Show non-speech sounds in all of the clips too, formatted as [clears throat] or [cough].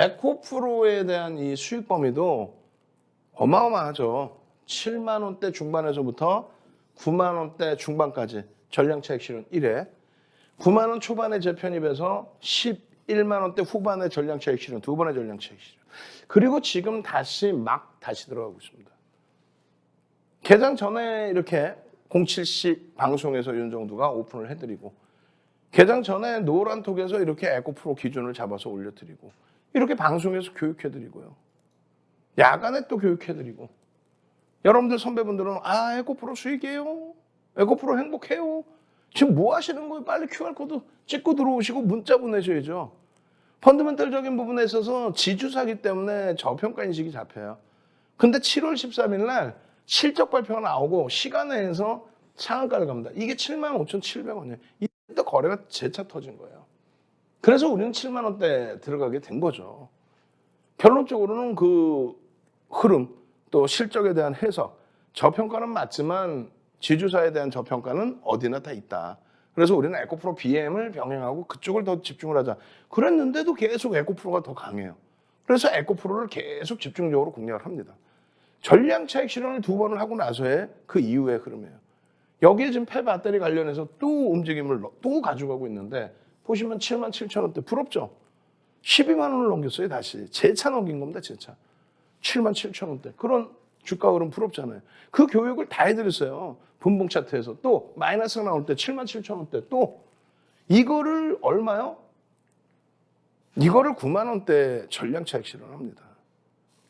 에코프로에 대한 이 수익 범위도 어마어마하죠. 7만 원대 중반에서부터 9만 원대 중반까지 전량차익 실현 1회 9만 원 초반에 재편입해서 11만 원대 후반에 전량차익 실현 두 번의 전량차익 실현 그리고 지금 다시 막 다시 들어가고 있습니다. 개장 전에 이렇게 07시 방송에서 윤정두가 오픈을 해드리고 개장 전에 노란톡에서 이렇게 에코프로 기준을 잡아서 올려드리고 이렇게 방송에서 교육해드리고요. 야간에 또 교육해드리고 여러분들 선배분들은 아 에코프로 수익이에요. 에코프로 행복해요. 지금 뭐 하시는 거예요? 빨리 QR코드 찍고 들어오시고 문자 보내셔야죠. 펀드멘털적인 부분에 있어서 지주사기 때문에 저평가 인식이 잡혀요. 근데 7월 13일 날 실적 발표가 나오고 시간내에서 상한가를 갑니다. 이게 75,700원이에요. 이때 거래가 재차 터진 거예요. 그래서 우리는 7만 원대 들어가게 된 거죠. 결론적으로는 그 흐름 또 실적에 대한 해석 저평가는 맞지만 지주사에 대한 저평가는 어디나 다 있다. 그래서 우리는 에코프로 BM을 병행하고 그쪽을 더 집중을 하자. 그랬는데도 계속 에코프로가 더 강해요. 그래서 에코프로를 계속 집중적으로 공략을 합니다. 전량 차익 실현을 두 번을 하고 나서의 그 이후의 흐름이에요. 여기에 지금 폐 배터리 관련해서 또 움직임을 넣- 또 가져가고 있는데 보시면 7만 7천 원대. 부럽죠? 12만 원을 넘겼어요 다시. 재차 넘긴 겁니다 재차. 7만 7천 원대. 그런 주가 흐름 부럽잖아요. 그 교육을 다 해드렸어요. 분봉 차트에서. 또 마이너스가 나올 때 7만 7천 원대. 또 이거를 얼마요? 이거를 9만 원대 전량 차익 실현합니다.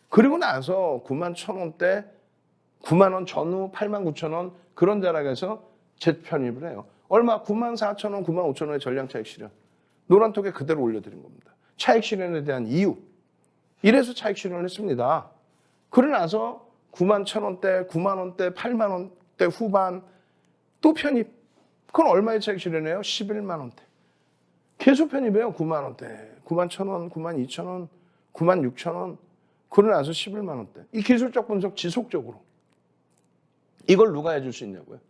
그리고 나서 9만 천 원대 9만 원 전후 8만 9천 원 그런 자락에서 재편입을 해요. 얼마? 9만 4천 원, 9만 5천 원의 전량 차익 실현. 노란톡에 그대로 올려드린 겁니다. 차익 실현에 대한 이유. 이래서 차익 실현을 했습니다. 그러고 나서 9만 천 원대, 9만 원대, 8만 원대 후반 또 편입. 그건 얼마의 차익 실현이에요? 11만 원대. 계속 편입해요. 9만 원대. 9만 천 원, 9만 2천 원, 9만 6천 원. 그러고 나서 11만 원대. 이 기술적 분석 지속적으로. 이걸 누가 해줄 수 있냐고요?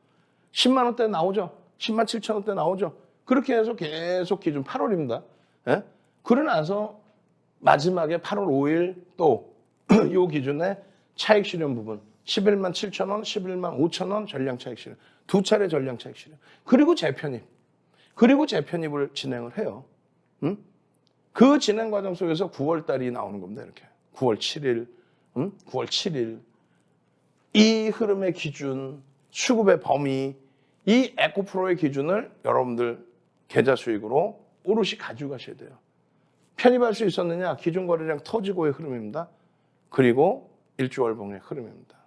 10만 원대 나오죠. 10만 7천 원대 나오죠. 그렇게 해서 계속 기준 8월입니다. 예? 그러고 나서 마지막에 8월 5일 또 [clears throat] 이 기준에 차익 실현 부분 11만 7천 원, 11만 5천 원 전량 차익 실현 두 차례 전량 차익 실현 그리고 재편입 그리고 재편입을 진행을 해요. 음? 그 진행 과정 속에서 9월 달이 나오는 겁니다. 이렇게 9월 7일, 음? 9월 7일 이 흐름의 기준, 수급의 범위, 이 에코프로의 기준을 여러분들 계좌 수익으로 오롯이 가져가셔야 돼요. 편입할 수 있었느냐? 기준 거래량 터지고의 흐름입니다. 그리고 일주월봉의 흐름입니다.